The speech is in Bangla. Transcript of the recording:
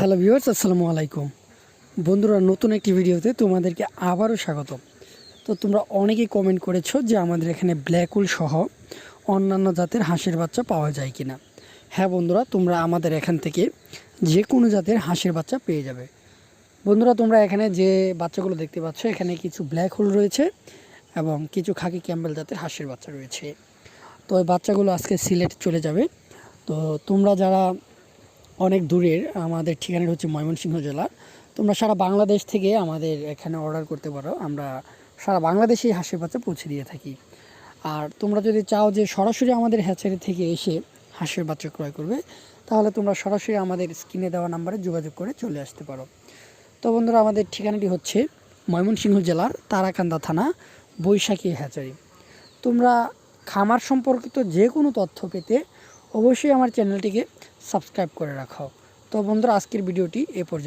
হ্যালো ভিউয়ার্স আসসালামু আলাইকুম। বন্ধুরা, নতুন একটি ভিডিওতে তোমাদেরকে আবারও স্বাগত তো তোমরা অনেকেই কমেন্ট করেছ যে আমাদের এখানে ব্ল্যাকুল সহ অন্যান্য জাতের হাঁসের বাচ্চা পাওয়া যায় কিনা। হ্যাঁ বন্ধুরা, তোমরা আমাদের এখান থেকে যে কোনো জাতের হাঁসের বাচ্চা পেয়ে যাবে। বন্ধুরা, তোমরা এখানে যে বাচ্চাগুলো দেখতে পাচ্ছ, এখানে কিছু ব্ল্যাক হোল রয়েছে এবং কিছু খাকি ক্যাম্বেল জাতের হাঁসের বাচ্চা রয়েছে। তো ওই বাচ্চাগুলো আজকে সিলেট চলে যাবে। তো তোমরা যারা অনেক দূরের, আমাদের ঠিকানাটা হচ্ছে ময়মনসিংহ জেলা। তোমরা সারা বাংলাদেশ থেকে আমাদের এখানে অর্ডার করতে পারো। আমরা সারা বাংলাদেশেই হাঁসের বাচ্চা পৌঁছে দিয়ে থাকি। আর তোমরা যদি চাও যে সরাসরি আমাদের হ্যাচারি থেকে এসে হাঁসের বাচ্চা ক্রয় করবে, তাহলে তোমরা সরাসরি আমাদের স্ক্রিনে দেওয়া নাম্বারে যোগাযোগ করে চলে আসতে পারো। তো বন্ধুরা, আমাদের ঠিকানাটি হচ্ছে ময়মনসিংহ জেলার তারাকান্দা থানা, বৈশাখী হ্যাচারি। তোমরা খামার সম্পর্কিত যে কোনো তথ্য পেতে অবশ্যই আমার চ্যানেলটিকে সাবস্ক্রাইব করে রাখো তো বন্ধুরা আজকের ভিডিওটি এ পর্যন্ত।